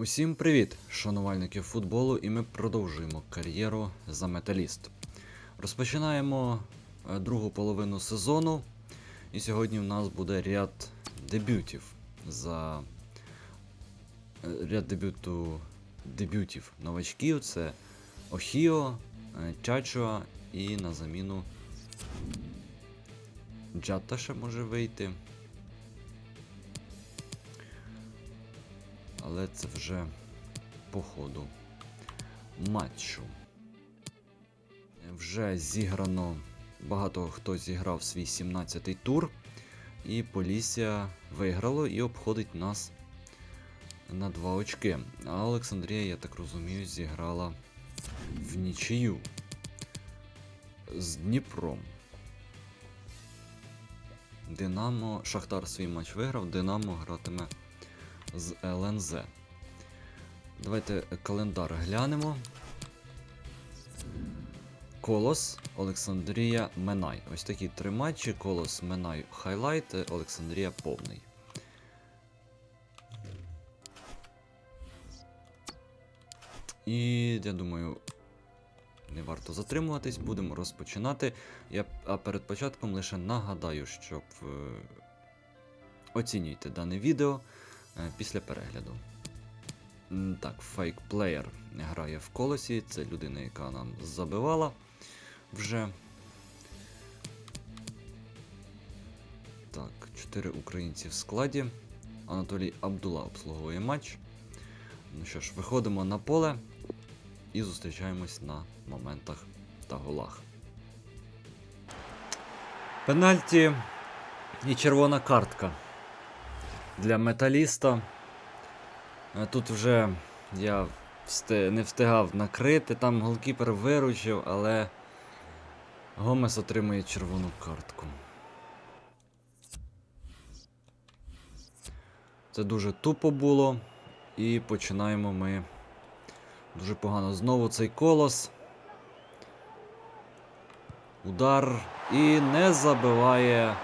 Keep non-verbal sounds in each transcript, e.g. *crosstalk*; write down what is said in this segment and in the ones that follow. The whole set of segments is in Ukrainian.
Усім привіт, шанувальники футболу, і ми продовжуємо кар'єру за металіст. Розпочинаємо е, другу половину сезону, і сьогодні в нас буде ряд дебютів за е, ряд дебюту дебютів новачків. Це Охіо, е, Чачуа і на заміну Джатта ще може вийти. Але це вже по ходу матчу. Вже зіграно, багато хто зіграв свій 17-й тур, і Полісся виграло і обходить нас на 2 очки. А Олександрія, я так розумію, зіграла в нічию з Дніпром. Динамо. Шахтар свій матч виграв, Динамо гратиме з ЛНЗ. Давайте календар глянемо. Колос, Олександрія, Менай. Ось такі три матчі. Колос, Менай, хайлайт, Олександрія повний. І я думаю, не варто затримуватись, будемо розпочинати. Я, а перед початком лише нагадаю, щоб е, оцінюйте дане відео після перегляду. Так, фейк плеєр грає в колесі. Це людина, яка нам забивала вже. Так, 4 українці в складі. Анатолій Абдула обслуговує матч. Ну що ж, виходимо на поле і зустрічаємось на моментах та голах. Пенальті і червона картка для металіста. Е, Тут вже я не встигав накрити, там голкіпер виручив, але Гомес отримує червону картку. Це дуже тупо було. І починаємо ми дуже погано. Знову цей колос. Удар. І не забиває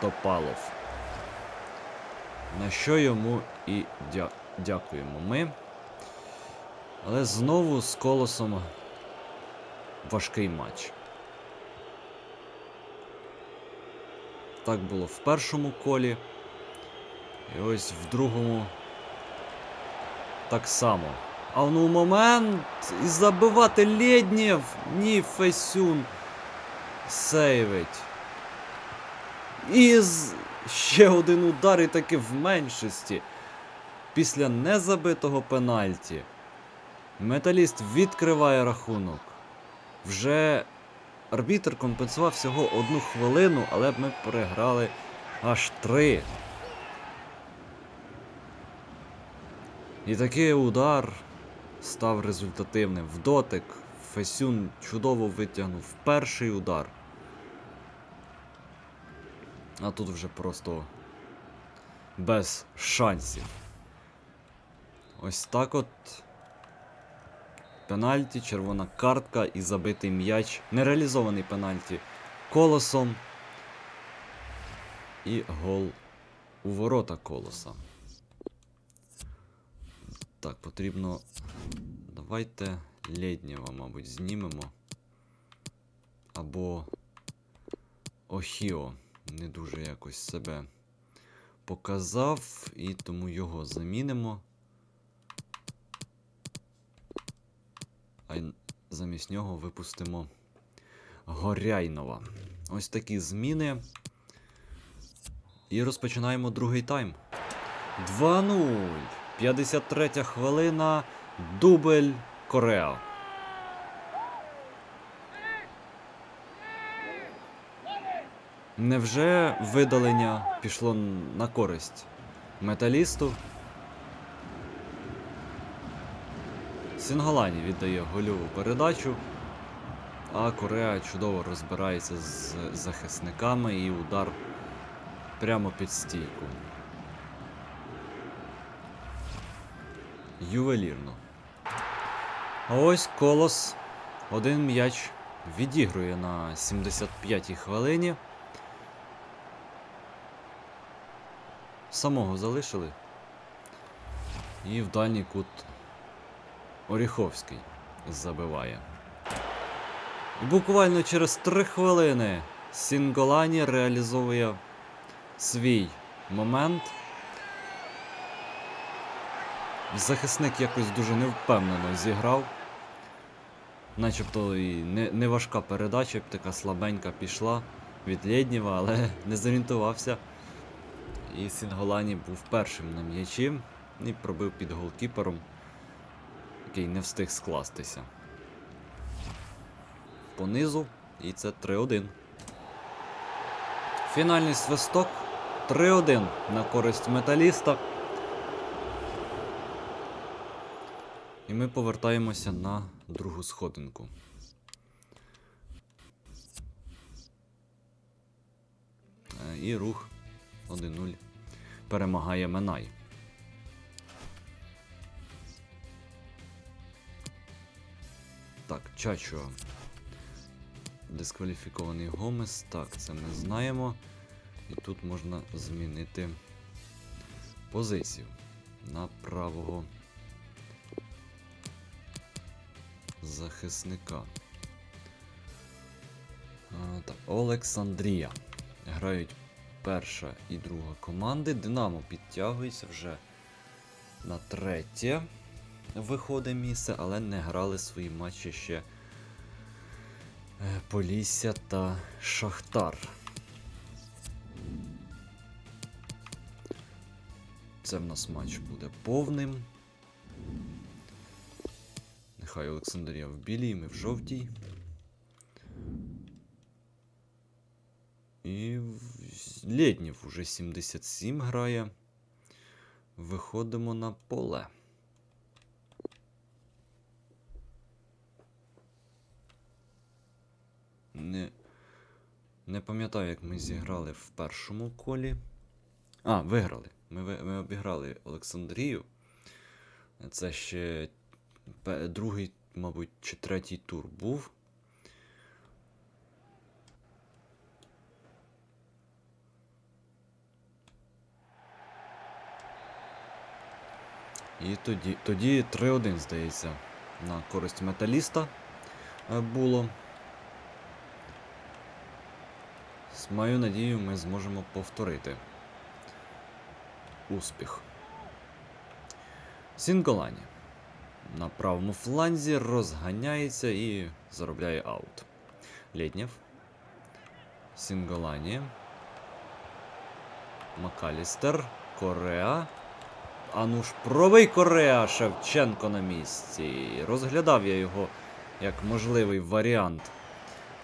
Топалов. На що йому і дя... дякуємо ми. Але знову з колосом важкий матч. Так було в першому колі. І ось в другому так само. А ну момент і забивати Лєднєв. Ні, Фесюн сейвить. І. ще один удар і таки в меншості. Після незабитого пенальті. Металіст відкриває рахунок. Вже арбітр компенсував всього одну хвилину, але ми переграли аж три. І такий удар став результативним. В дотик Фесюн чудово витягнув перший удар. А тут вже просто без шансів. Ось так от. Пенальті, червона картка і забитий м'яч. Нереалізований пенальті колосом. І гол у ворота колоса. Так, потрібно. Давайте Лєднєва, мабуть, знімемо. Або Охіо. Не дуже якось себе показав, і тому його замінимо. А замість нього випустимо Горяйнова. Ось такі зміни. І розпочинаємо другий тайм. 2-0. 53 хвилина. Дубль Кореа. Невже видалення пішло на користь металісту? Сінгалані віддає гольову передачу, а Корея чудово розбирається з захисниками і удар прямо під стійку. Ювелірно. А ось колос. Один м'яч відігрує на 75-й хвилині. Самого залишили. І в дальній кут Оріховський забиває. І буквально через 3 хвилини Сінголані реалізовує свій момент. Захисник якось дуже невпевнено зіграв. Начебто і не, не важка передача, така слабенька пішла від Лєднєва, але *laughs* не зорієнтувався. І Сінголані був першим на м'ячі і пробив під голкіпером, який не встиг скластися. Понизу, і це 3-1. Фінальний свисток 3-1 на користь металіста. І ми повертаємося на другу сходинку. Е, І рух 1-0 перемагає Менай. Так, Чачо. Дискваліфікований Гомес. Так, це ми знаємо. І тут можна змінити позицію на правого захисника. А, так, Олександрія. Грають перша і друга команди. Динамо підтягується вже на третє виходить місце, але не грали свої матчі ще е, Полісся та Шахтар. Це в нас матч буде повним. Нехай Олександрія в білій, ми в жовтій. І в- Лєднів уже 77 грає. Виходимо на поле. Не, не пам'ятаю, як ми зіграли в першому колі. А, виграли. Ми, ми обіграли Олександрію. Це ще другий, мабуть, чи третій тур був. І тоді, тоді 3-1, здається, на користь металіста е, було. З маю надію, ми зможемо повторити успіх. Сінголані на правому фланзі розганяється і заробляє аут. Лєднєв. Сінголані. Макалістер. Кореа. А ну ж пробий Кореа Шевченко на місці. Розглядав я його як можливий варіант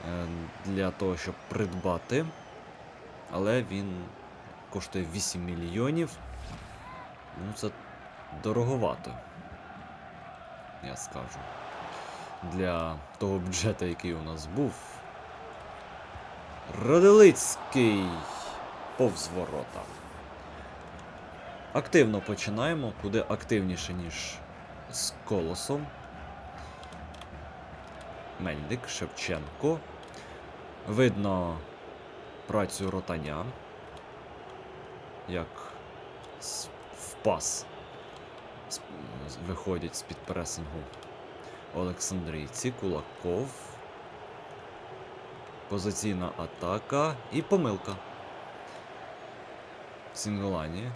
е, для того, щоб придбати. Але він коштує 8 мільйонів. Ну, це дороговато. Я скажу. Для того бюджету, який у нас був. Радилицький повз ворота. Активно починаємо, куди активніше, ніж з колосом. Мельник, Шевченко. Видно працю ротаня. Як з- в пас з- з- виходять з-під пресингу Олександрійці, Кулаков. Позиційна атака і помилка. Сінголані.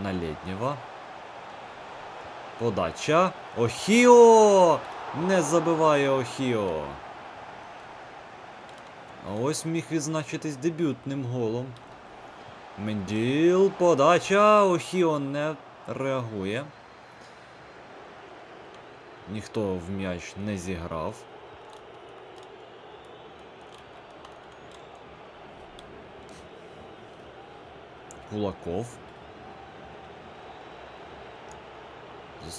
На Лєднєва. Подача. Охіо! Не забиває Охіо. А ось міг відзначитись дебютним голом. Менділ, подача. Охіо не реагує. Ніхто в м'яч не зіграв. Кулаков.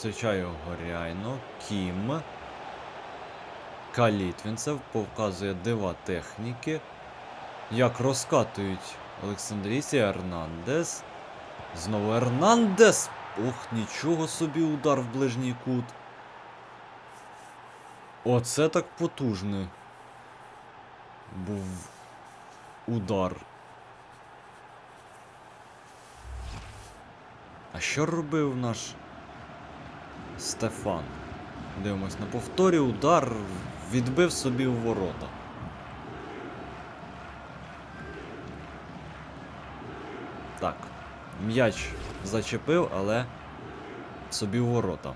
Зустрічає Горяйно. Кім. Калітвінцев показує дива техніки. Як розкатують Олександрійці Ернандес. Знову Ернандес. Ох, нічого собі удар в ближній кут. Оце так потужний. Був удар. А що робив наш Стефан? Дивимось на повторі, удар відбив собі у ворота. Так, м'яч зачепив, але собі у ворота.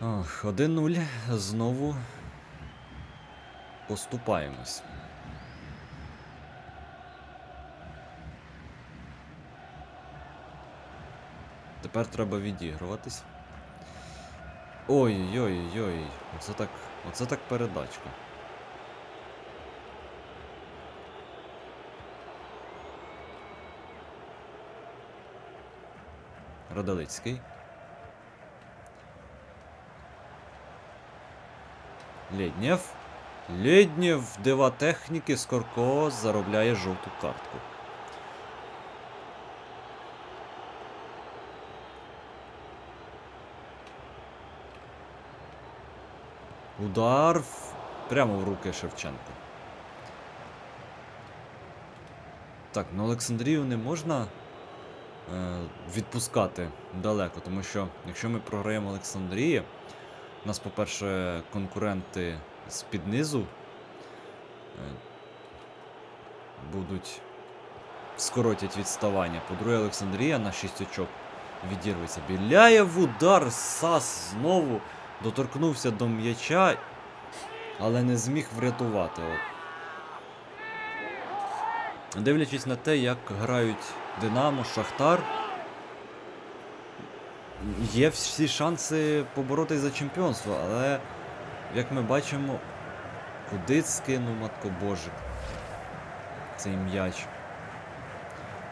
Ох, 1-0. Знову поступаємось. Тепер треба відігруватись. Ой-ой-ой, оце так. Оце так передачка. Родолицький. Леднєв. Леднєв, дива техніки, Скорко заробляє жовту картку. Удар в... прямо в руки Шевченко. Так, ну Олександрію не можна е, відпускати далеко, тому що якщо ми програємо Олександрії, у нас, по-перше, конкуренти з-під низу е, будуть скоротять відставання. По-друге, Олександрія на 6 очок відірветься. Біляєв удар, Сас знову доторкнувся до м'яча, але не зміг врятувати. От. Дивлячись на те, як грають Динамо, Шахтар, є всі шанси поборотись за чемпіонство, але, як ми бачимо, куди скинув Матко Божик цей м'яч.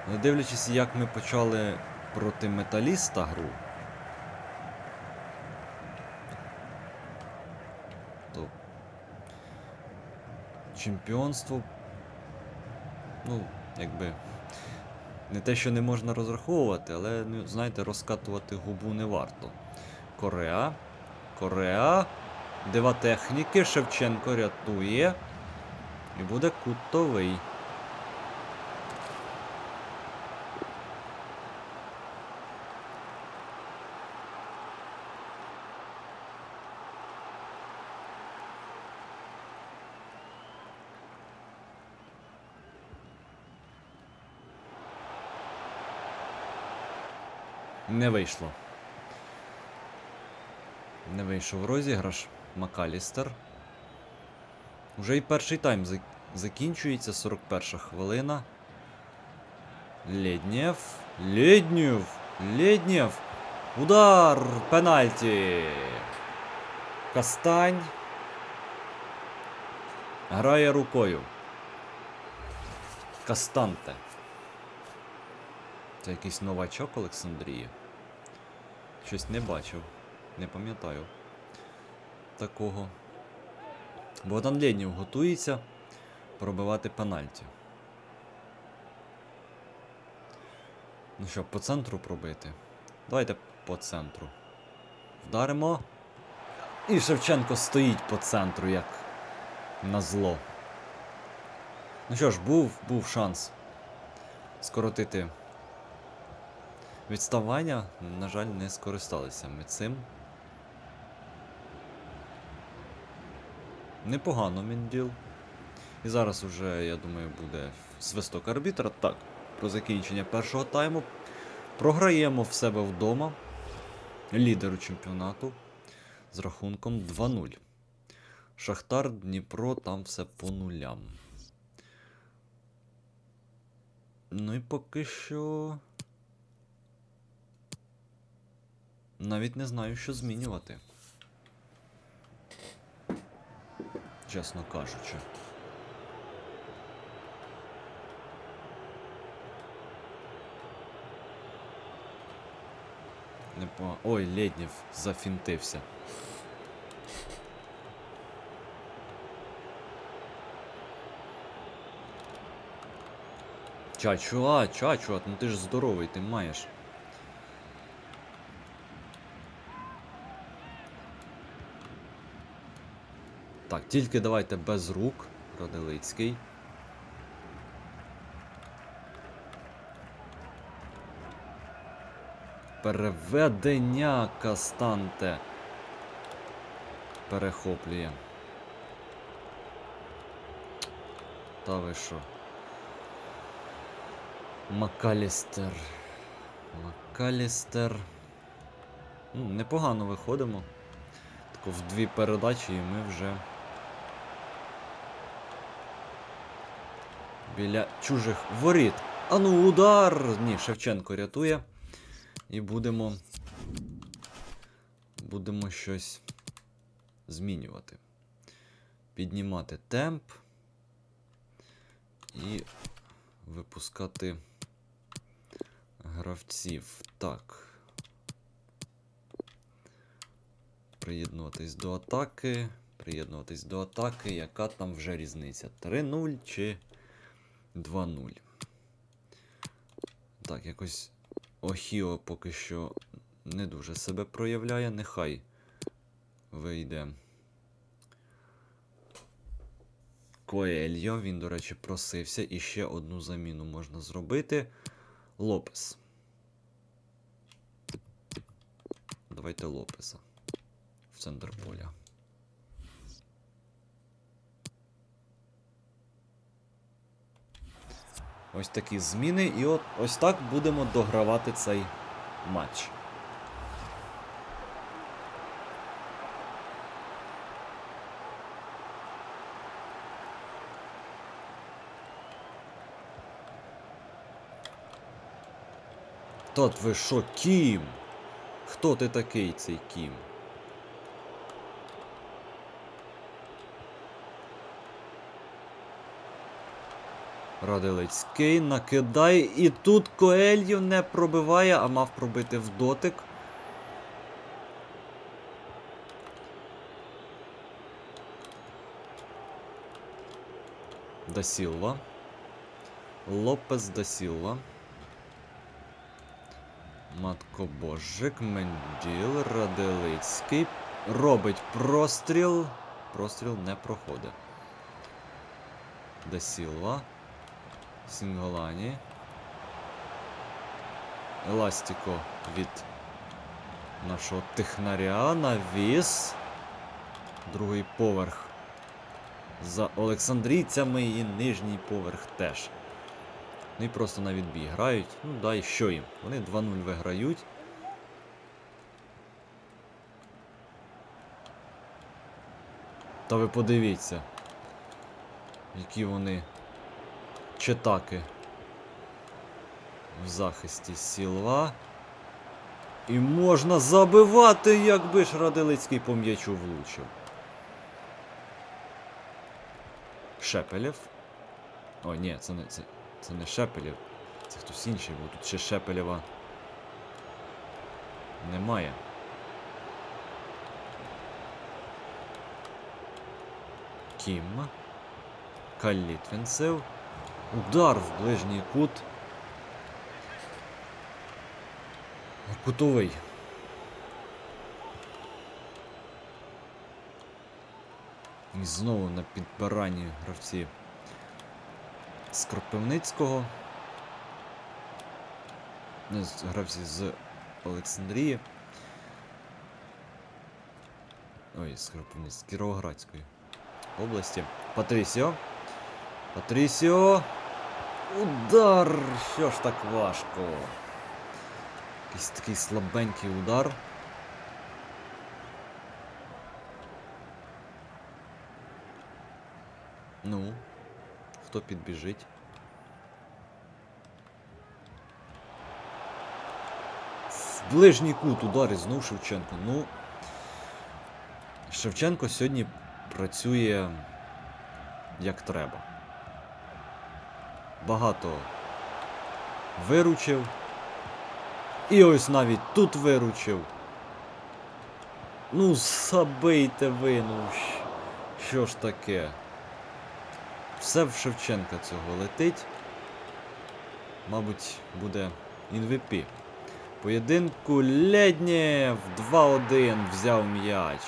Але дивлячись, як ми почали проти металіста гру, чемпіонство, ну, якби. Не те, що не можна розраховувати, але, ну, знаєте, розкатувати губу не варто. Кореа. Кореа. Дива техніки. Шевченко рятує. І буде кутовий. Не вийшло. Не вийшов розіграш. Макалістер. Уже і перший тайм закінчується, 41 хвилина. Леднєв. Леднєв. Леднєв. Удар! Пенальті. Кастань. Грає рукою. Кастанте. Це якийсь новачок Олександрії. Щось не бачив. Не пам'ятаю. Такого. Богдан Лєднєв готується пробивати пенальті. Ну що, по центру пробити? Давайте по центру. Вдаримо. І Шевченко стоїть по центру, як на зло. Ну що ж, був, був шанс скоротити відставання. На жаль, не скористалися ми цим. Непогано Мінділ. І зараз уже, я думаю, буде свисток арбітра. Так, про закінчення першого тайму. Програємо в себе вдома. Лідеру чемпіонату з рахунком 2-0. Шахтар, Дніпро, там все по нулям. Ну і поки що. Навіть не знаю, що змінювати. Чесно кажучи. Не по... Ой, Леднєв зафінтився. Чачуа, чачуа, ну ти ж здоровий, ти маєш. Тільки давайте без рук. Родилицький. Переведення Кастанте. Перехоплює. Та ви що? Макалістер. Макалістер. Ну, непогано виходимо. Тако в дві передачі і ми вже. Біля чужих воріт. А ну, удар! Ні, Шевченко рятує. І будемо. Будемо щось змінювати. Піднімати темп. І випускати гравців. Так. Приєднуватись до атаки. Приєднуватись до атаки. Яка там вже різниця? 3-0 чи 2-0? Так, якось Охіо поки що не дуже себе проявляє. Нехай вийде. Коельо, він, до речі, просився. І ще одну заміну можна зробити. Лопес. Давайте Лопеса. В центр поля. Ось такі зміни, і от ось так будемо догравати цей матч. Тот ви що, Кім? Хто ти такий цей Кім? Радилицький накидає. І тут Коельо не пробиває, а мав пробити в дотик. Да Лопес да Матко Божик, Менділ, Радилицький. Робить простріл. Простріл не проходить. Да Сілва. Сінголані. Еластіко від нашого технаря. Навіс. Другий поверх. За Олександрійцями і нижній поверх теж. Ну і просто на відбій грають. Ну да, і що їм? Вони 2-0 виграють. Та ви подивіться, які вони читаки в захисті Сілва. І можна забивати, якби ж Радилицький по м'ячу влучив. Шепелєв. О, ні, це не, це, це не Шепелєв. Це хтось інший, бо тут ще Шепелєва немає. Кім. Калітвінцев. Удар в ближній кут. Кутовий. І знову на підбиранні гравці з Кропивницького. З гравці з Олександрії. Ой, з Кропивницької, з Кіровоградської області. Патрісіо. Патрісіо. Удар! Що ж так важко? Якийсь такий слабенький удар. Ну, хто підбіжить? Ближній кут удар і Шевченко. Ну. Шевченко сьогодні працює як треба. Багато виручив. І ось навіть тут виручив. Ну, забийте ви, ну що ж таке? Все в Шевченка цього летить. Мабуть, буде MVP. Поєдинку Леднєв 2-1 взяв м'яч.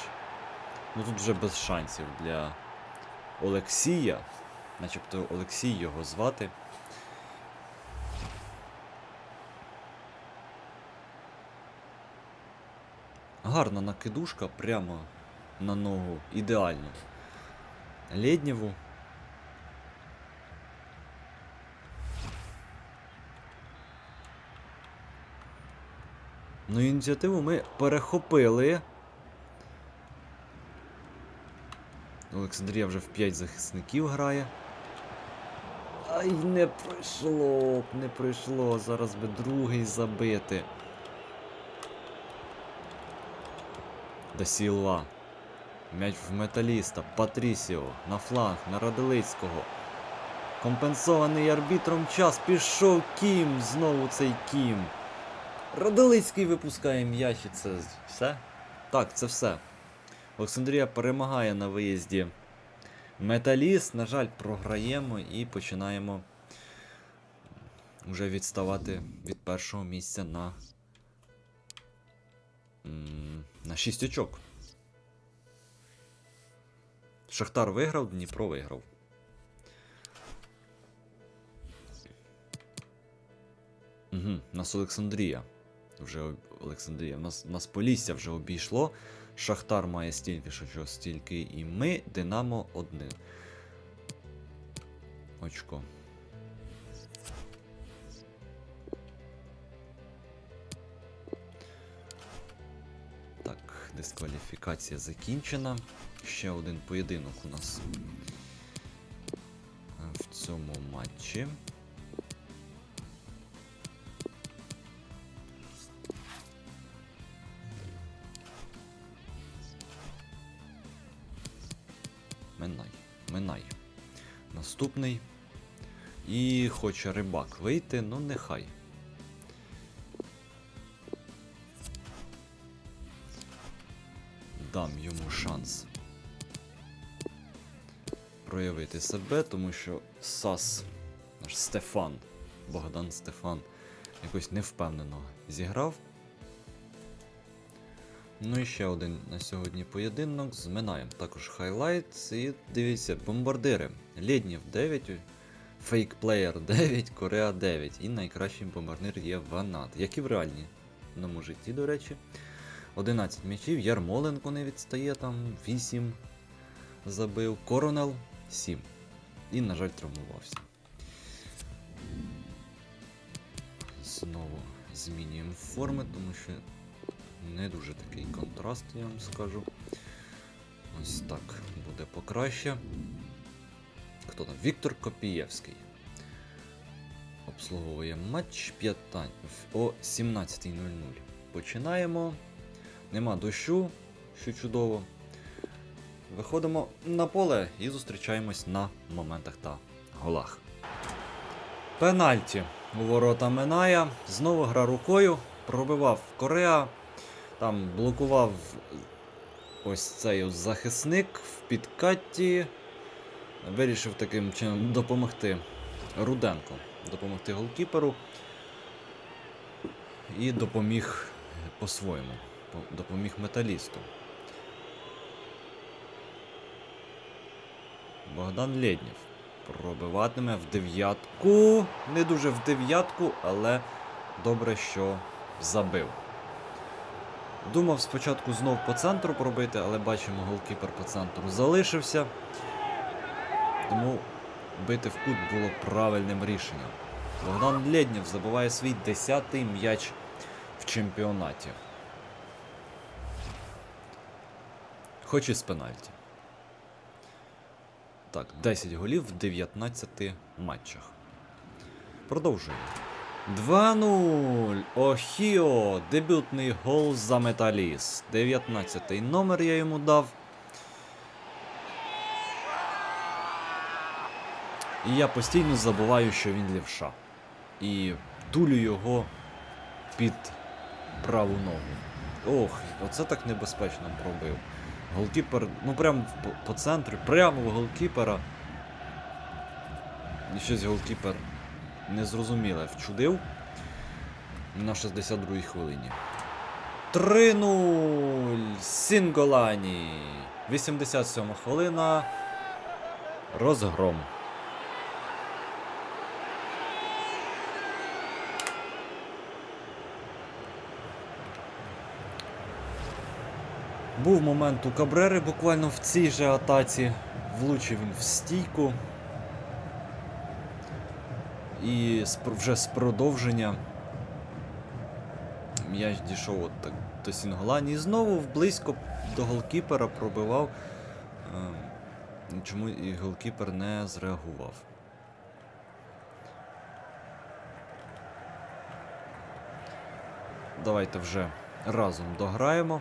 Ну тут вже без шансів для Олексія. Начебто Олексій його звати. Гарна накидушка прямо на ногу. Ідеально. Леднєву. Ну, ініціативу ми перехопили. Олександрія вже в 5 захисників грає. Ай, не пройшло, б, не пройшло. Зараз би другий забити. До Сілва. М'яч в металіста. Патрісіо. На фланг, на Радилицького. Компенсований арбітром час. Пішов Кім. Знову цей Кім. Радилицький випускає м'яч і це все? Так, це все. Олександрія перемагає на виїзді. Металіст, на жаль, програємо і починаємо вже відставати від першого місця на. На 6 очок. Шахтар виграв, Дніпро виграв. Угу, нас Олександрія. Вже Олександрія. Нас, нас Полісся вже обійшло. Шахтар має стільки, що стільки і ми. Динамо одне. Очко. Так, дискваліфікація закінчена. Ще один поєдинок у нас е, в цьому матчі. Минай. Минай. Наступний. І хоче рибак вийти, ну нехай. Шанс проявити себе, тому що Сас, наш Стефан, Богдан Стефан, якось невпевнено зіграв. Ну і ще один на сьогодні поєдинок з Минаєм. Також хайлайт. І дивіться, бомбардири. Лєднів 9, фейк-плеєр 9, Кореа 9. І найкращий бомбардир є Ванат. Як і в реальному житті, до речі. 11 м'ячів, Ярмоленко не відстає, там 8 забив, Коронел 7. І, на жаль, травмувався. Знову змінюємо форми, тому що не дуже такий контраст, я вам скажу. Ось так буде покраще. Хто там? Віктор Копієвський. Обслуговує матч 5 о 17.00. Починаємо. Нема дощу, що чудово. Виходимо на поле і зустрічаємось на моментах та голах. Пенальті у ворота Миная. Знову гра рукою. Пробивав Кореа. Там блокував ось цей ось захисник в підкаті. Вирішив таким чином допомогти Руденко. Допомогти голкіперу. І допоміг по-своєму. По- Допоміг металісту. Богдан Лєднєв пробиватиме в дев'ятку. Не дуже в дев'ятку, але добре, що забив. Думав спочатку знов по центру пробити, але бачимо, голкіпер по центру залишився. Тому бити в кут було правильним рішенням. Богдан Лєднєв забиває свій 10-й м'яч в чемпіонаті. Хоч і з пенальті. Так, 10 голів в 19 матчах. Продовжуємо. 2-0. Охіо. Дебютний гол за металіст. 19 номер я йому дав. І я постійно забуваю, що він лівша. І дулю його під праву ногу. Ох, оце так небезпечно пробив. Голкіпер, ну прямо по, по центру, прямо в голкіпера. І щось голкіпер незрозуміле вчудив на 62-й хвилині. 3-0! Сінголані! 87 хвилина. Розгром. Був момент у Кабрери буквально в цій же атаці. Влучив він в стійку. І вже з продовження м'яч дійшов от так до Сінголані. І знову близько до голкіпера пробивав. Ем, Чому і голкіпер не зреагував. Давайте вже разом дограємо.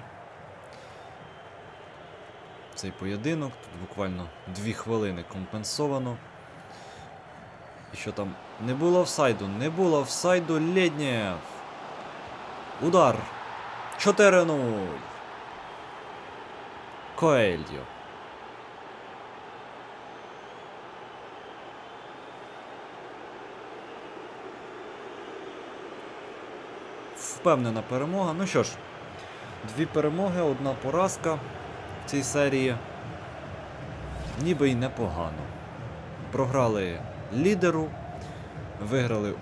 Цей поєдинок. Тут буквально 2 хвилини компенсовано. І що там? Не було офсайду, не було офсайду Лєднєв. Удар. 4-0. Коельдіо. Впевнена перемога. Ну що ж, дві перемоги, одна поразка цій серії. Ніби й непогано. Програли лідеру, виграли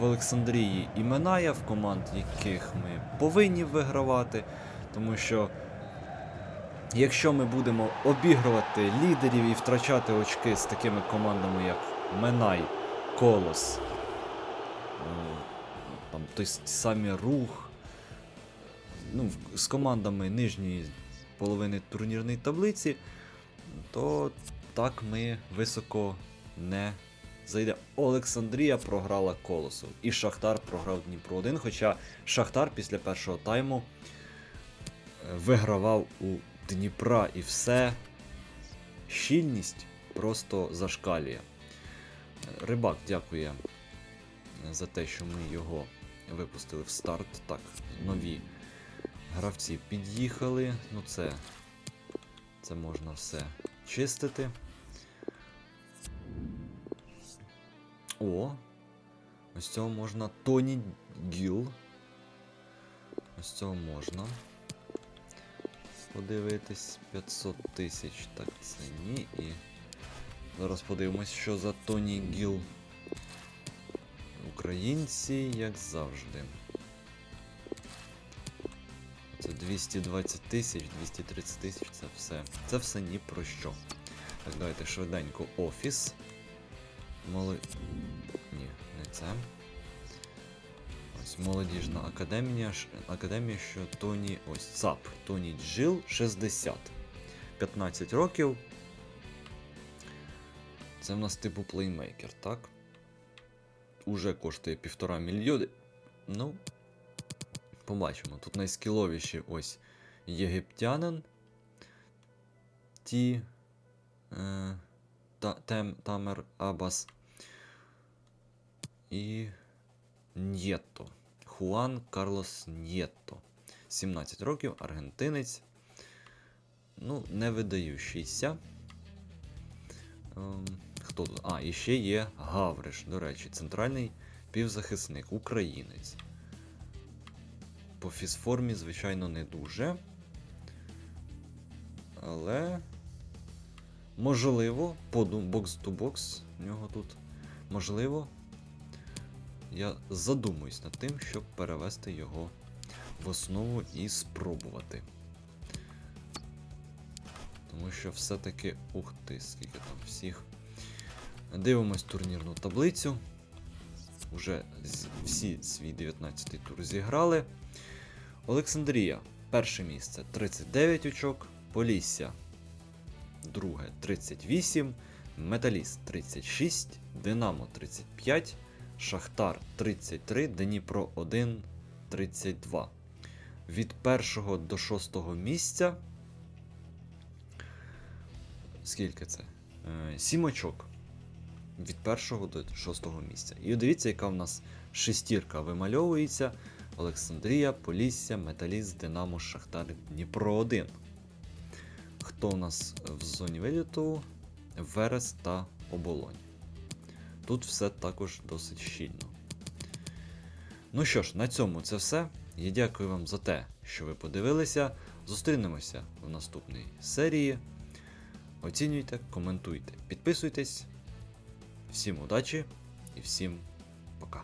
в Олександрії і Минаєв, команд, яких ми повинні вигравати. Тому що якщо ми будемо обігрувати лідерів і втрачати очки з такими командами, як Минай, Колос, там той с- самий рух, ну, з командами нижньої половини турнірної таблиці, то так ми високо не зайде. Олександрія програла Колосу. І Шахтар програв Дніпро 1. Хоча Шахтар після першого тайму е, вигравав у Дніпра і все. Щільність просто зашкалює. Е, Рибак дякує за те, що ми його випустили в старт. Так, нові гравці під'їхали. Ну це, це можна все чистити. О! Ось цього можна Тоні Гіл. Ось цього можна. Подивитись 500 тисяч. Так, це ні. І зараз подивимось, що за Тоні Гіл. Українці, як завжди. 220 тисяч, 230 тисяч, це все. Це все ні про що. Так, давайте швиденько офіс. Моли... Ні, не це. Ось молодіжна академія, академія, що Тоні. Ось ЦАП. Тоні Джил 60. 15 років. Це в нас типу плеймейкер, так? Уже коштує півтора мільйони. Ну, побачимо. Тут найскіловіші ось єгиптянин. Ті. Е, та, тем, Тамер Абас. І. Нєтто. Хуан Карлос Нєтто. 17 років, аргентинець. Ну, не видаючийся. Ем, хто тут? А, і ще є Гавриш, до речі, центральний півзахисник, українець. По фізформі, звичайно, не дуже. Але. Можливо, бокс-ту-бокс в нього тут. Можливо, я задумуюсь над тим, щоб перевести його в основу і спробувати. Тому що все-таки. Ух ти, скільки там всіх. Дивимось турнірну таблицю. Уже всі свій 19-й тур зіграли. Олександрія. Перше місце 39 очок. Полісся. Друге 38. Металіст 36. Динамо 35. Шахтар 33. Дніпро 1 32. Від першого до шостого місця. Скільки це? Е, Сім очок. Від першого до шостого місця. І дивіться, яка в нас шестірка вимальовується. Олександрія, Полісся, Металіст, Динамо, Шахтар, Дніпро 1. Хто у нас в зоні виліту? Верес та Оболонь. Тут все також досить щільно. Ну що ж, на цьому це все. Я дякую вам за те, що ви подивилися. Зустрінемося в наступній серії. Оцінюйте, коментуйте, підписуйтесь. Всім удачі і всім пока.